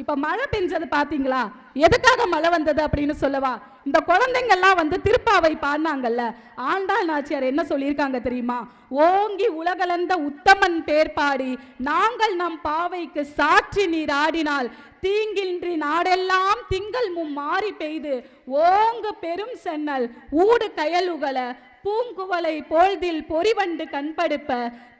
இப்ப மழை பெஞ்சது பாத்தீங்களா? எதுக்காக மழை வந்தது அப்படின்னு சொல்லவா? இந்த குழந்தைங்கள்லாம் வந்து திருப்பாவை பாடினாங்கல்ல. ஆண்டாள் நாச்சியார் என்ன சொல்லியிருக்காங்க தெரியுமா? ஓங்கி உலகலந்த உத்தமன் பேர் பாடி நாங்கள் நம் பாவைக்கு சாற்றி நீர் ஆடினால் தீங்கின்றி நாடெல்லாம் திங்கள் மும் மாறி பெய்து ஓங்கு பெரும் சென்னல் ஊடு கயலுகல பூங்குவலை போழ்தில் பொறிவண்டு கண்படுப்ப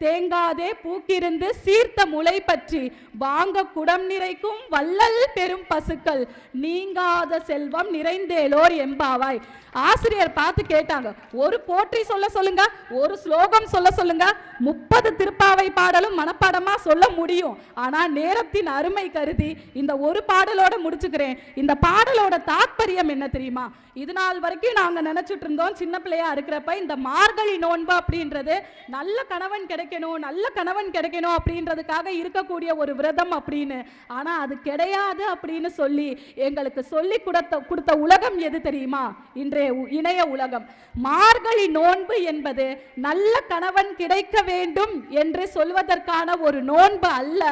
தேங்காதே பூக்கிருந்து சீர்த்த முளை பற்றி வாங்க குடம் நிறைக்கும் வள்ளல் பெரும் பசுக்கள் நீங்காத செல்வம் நிறைந்தேலோர் எம்பாவாய் ஆசிரியர் பார்த்து கேட்டாங்க ஒரு போற்றி சொல்ல சொல்லுங்க ஒரு ஸ்லோகம் சொல்ல சொல்லுங்க முப்பது திருப்பாவை பாடலும் மனப்பாடமா சொல்ல முடியும். ஆனா நேரத்தின் அருமை கருதி இந்த ஒரு பாடலோட முடிச்சுக்கிறேன். இந்த பாடலோட தாற்பயம் என்ன தெரியுமா? இது நாள் வரைக்கும் நாங்கள் நினச்சிட்டு இருந்தோம் சின்ன பிள்ளையா இருக்கிறப்ப இந்த மார்கழி நோன்பு அப்படின்றது நல்ல கணவன் கிடைக்கணும் நல்ல கணவன் கிடைக்கணும் அப்படின்றதுக்காக இருக்கக்கூடிய ஒரு விரதம் அப்படின்னு. ஆனால் அது கிடையாது அப்படின்னு சொல்லி எங்களுக்கு சொல்லி கொடுத்த கொடுத்த உலகம் எது தெரியுமா? இன்றைய இணைய உலகம். மார்கழி நோன்பு என்பது நல்ல கணவன் கிடைக்க வேண்டும் என்று சொல்வதற்கான ஒரு நோன்பு அல்ல.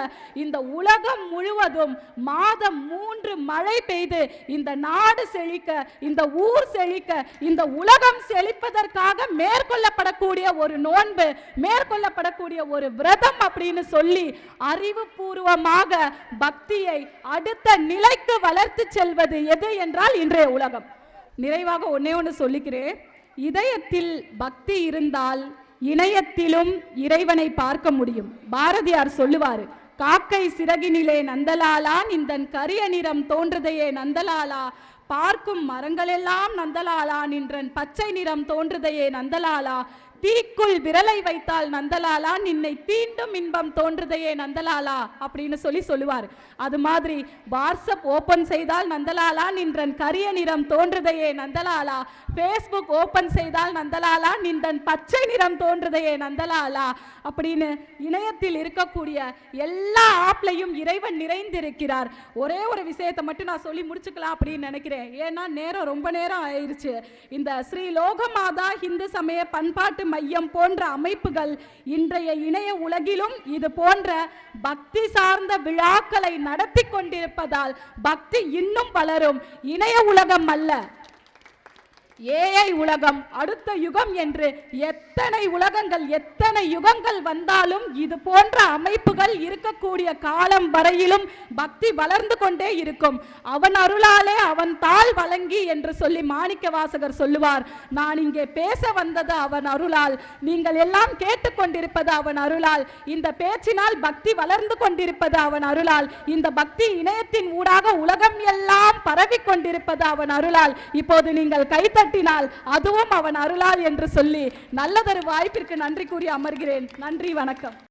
இந்த உலகம் முழுவதும் மாதம் மூன்று மழை பெய்து இந்த நாடு நாடு செழிக்க இந்த ஊர் செழிக்க இந்த உலகம் செழிப்பதற்காக மேற்கொள்ளப்படக்கூடிய ஒரு நோன்பு மேற்கொள்ளப்படக்கூடிய ஒரு விரதம் அப்படின்னு சொல்லி அறிவுபூர்வமாக பக்தியை அடுத்த நிலைக்கு வளர்த்து செல்வது எது என்றால் இன்றைய உலகம். நிறைவாக ஒன்னே ஒன்று சொல்லிக்கிறேன். இதயத்தில் பக்தி இருந்தால் இணையத்திலும் இறைவனை பார்க்க முடியும். பாரதியார் சொல்லுவார் காக்கை சிறகினிலே நந்தலாலா நிந்தன் கரிய நிறம் தோன்றுதையே நந்தலாலா. பார்க்கும் மரங்களெல்லாம் நந்தலாலா நின்றன் பச்சை நிறம் தோன்றுதையே நந்தலாலா. தீக்குள் விரலை வைத்தால் நந்தலாலா நின்னை தீண்டும் இன்பம் தோன்றுதையே நந்தலாலா அப்படின்னு சொல்லி சொல்லுவார். அது மாதிரி வாட்ஸ்அப் ஓபன் செய்தால் நந்தலாலா நின்றன் கரிய நிறம் தோன்றுதையே நந்தலாலா ஃபேஸ்புக் ஓபன் செய்தால் நந்தலாலா நின்றன் பச்சை நிறம் தோன்றுதையே நந்தலாலா அப்படின்னு இணையத்தில் இருக்கக்கூடிய எல்லா ஆப்லையும் இறைவன் நிறைந்திருக்கிறார். ஒரே ஒரு விஷயத்தை மட்டும் நான் சொல்லி முடிச்சுக்கலாம் அப்படின்னு நினைக்கிறேன். ஏன்னா நேரம் ரொம்ப நேரம் ஆயிடுச்சு இந்த ஸ்ரீ லோகமாதா இந்து சமய பண்பாட்டு மையம் போன்ற அமைப்புகள் இன்றைய இணைய உலகிலும் இது போன்ற பக்தி சார்ந்த விழாக்களை நடத்தி கொண்டிருப்பதால் பக்தி இன்னும் வளரும். இணைய உலகம் அல்ல. ஏஐ உலகம் அடுத்த யுகம் என்று எத்தனை உலகங்கள் எத்தனை யுகங்கள் வந்தாலும் இது போன்ற அமைப்புகள் இருக்கக்கூடிய காலம் வரையிலும் பக்தி வளர்ந்து கொண்டே இருக்கும். அவன் அருளாலே அவன் தாள் வழங்கி என்று சொல்லி மாணிக்க வாசகர் சொல்லுவார். நான் இங்கே பேச வந்தது அவன் அருளால். நீங்கள் எல்லாம் கேட்டுக்கொண்டிருப்பது அவன் அருளால். இந்த பேச்சினால் பக்தி வளர்ந்து கொண்டிருப்பது அவன் அருளால். இந்த பக்தி இணையத்தின் ஊடாக உலகம் எல்லாம் பரவி கொண்டிருப்பது அவன் அருளால். இப்போது நீங்கள் கைத்த கைத்தட்டினால் அதுவும் அவன் அருளால் என்று சொல்லி நல்லதொரு வாய்ப்பிற்கு நன்றி கூறி அமர்கிறேன். நன்றி வணக்கம்.